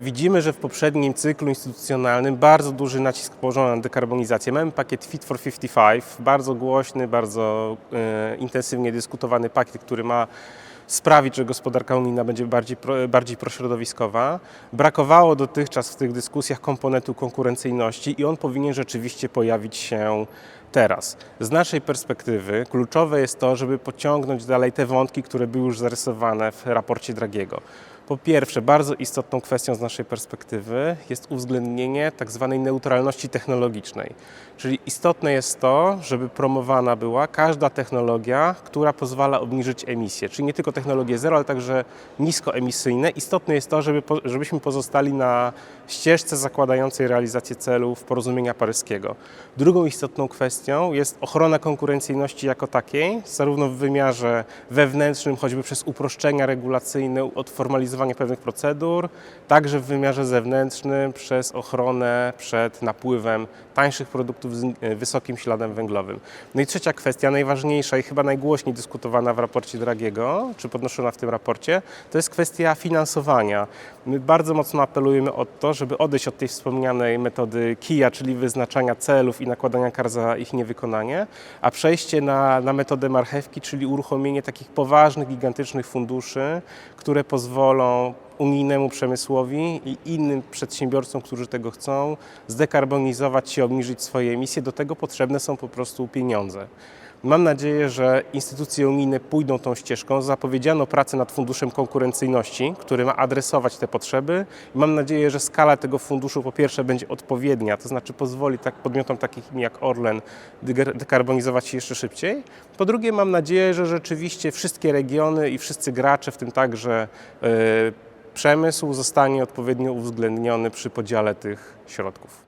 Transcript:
Widzimy, że w poprzednim cyklu instytucjonalnym bardzo duży nacisk położono na dekarbonizację. Mamy pakiet Fit for 55, bardzo głośny, bardzo e, intensywnie dyskutowany pakiet, który ma sprawić, że gospodarka unijna będzie bardziej, bardziej prośrodowiskowa. Brakowało dotychczas w tych dyskusjach komponentu konkurencyjności i on powinien rzeczywiście pojawić się teraz. Z naszej perspektywy kluczowe jest to, żeby pociągnąć dalej te wątki, które były już zarysowane w raporcie Dragiego. Po pierwsze, bardzo istotną kwestią z naszej perspektywy jest uwzględnienie tak zwanej neutralności technologicznej. Czyli istotne jest to, żeby promowana była każda technologia, która pozwala obniżyć emisję. Czyli nie tylko technologie zero, ale także niskoemisyjne. Istotne jest to, żeby, żebyśmy pozostali na ścieżce zakładającej realizację celów porozumienia paryskiego. Drugą istotną kwestią jest ochrona konkurencyjności jako takiej, zarówno w wymiarze wewnętrznym, choćby przez uproszczenia regulacyjne, odformalizowanie pewnych procedur, także w wymiarze zewnętrznym przez ochronę przed napływem tańszych produktów z e, wysokim śladem węglowym. No i trzecia kwestia, najważniejsza i chyba najgłośniej dyskutowana w raporcie Dragiego, czy podnoszona w tym raporcie, to jest kwestia finansowania. My bardzo mocno apelujemy o to, żeby odejść od tej wspomnianej metody KIA, czyli wyznaczania celów i nakładania kar za ich niewykonanie, a przejście na, na metodę marchewki, czyli uruchomienie takich poważnych, gigantycznych funduszy, które pozwolą unijnemu przemysłowi i innym przedsiębiorcom, którzy tego chcą, zdekarbonizować się, obniżyć swoje emisje. Do tego potrzebne są po prostu pieniądze. Mam nadzieję, że instytucje unijne pójdą tą ścieżką. Zapowiedziano pracę nad Funduszem Konkurencyjności, który ma adresować te potrzeby. Mam nadzieję, że skala tego funduszu po pierwsze będzie odpowiednia, to znaczy pozwoli tak podmiotom takim jak Orlen dekarbonizować się jeszcze szybciej. Po drugie, mam nadzieję, że rzeczywiście wszystkie regiony i wszyscy gracze, w tym także e, przemysł, zostanie odpowiednio uwzględniony przy podziale tych środków.